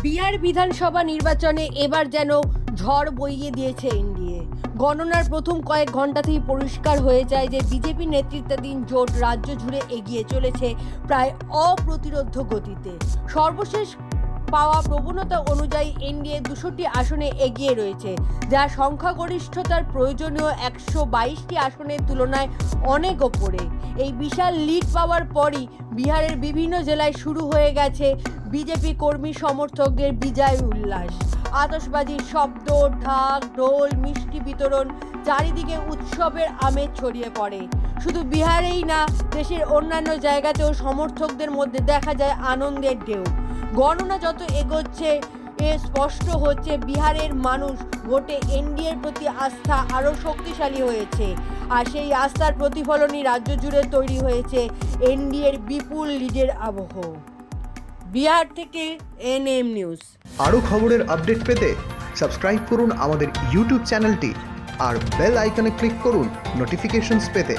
বিহার বিধানসভা নির্বাচনে এবার যেন ঝড় বইয়ে দিয়েছে এনডিএ। গণনার প্রথম কয়েক ঘন্টাতেই পরিষ্কার হয়ে যায় যে বিজেপি নেতৃত্বাধীন জোট রাজ্য জুড়ে এগিয়ে চলেছে প্রায় অপ্রতিরোধ্য গতিতে। সর্বশেষ পাওয়া প্রবণতা অনুযায়ী এনডিএ দুশোটি আসনে এগিয়ে রয়েছে, যা সংখ্যাগরিষ্ঠতার প্রয়োজনীয় একশো বাইশটি আসনের তুলনায় অনেক ওপরে। এই বিশাল লিড পাওয়ার পরই বিহারের বিভিন্ন জেলায় শুরু হয়ে গেছে বিজেপি কর্মী সমর্থকদের বিজয় উল্লাস। আতশবাজির শব্দ, ঢাক, ঢোল, মিষ্টি বিতরণ চারিদিকে উৎসবের আমেজ ছড়িয়ে পড়ে। শুধু বিহারেই না, দেশের অন্যান্য জায়গাতেও সমর্থকদের মধ্যে দেখা যায় আনন্দের ঢেউ। গণনা যত এগোচ্ছে, এ স্পষ্ট হচ্ছে বিহারের মানুষ ভোটে এনডিএর প্রতি আস্থা আরও শক্তিশালী হয়েছে। আর সেই আস্থার প্রতিফলনই রাজ্য জুড়ে তৈরি হয়েছে এনডিএর বিপুল লিডের আবহ। বিহার থেকে এনএম নিউজ। আরও খবরের আপডেট পেতে সাবস্ক্রাইব করুন আমাদের ইউটিউব চ্যানেলটি আর বেল আইকনে ক্লিক করুন নোটিফিকেশনস পেতে।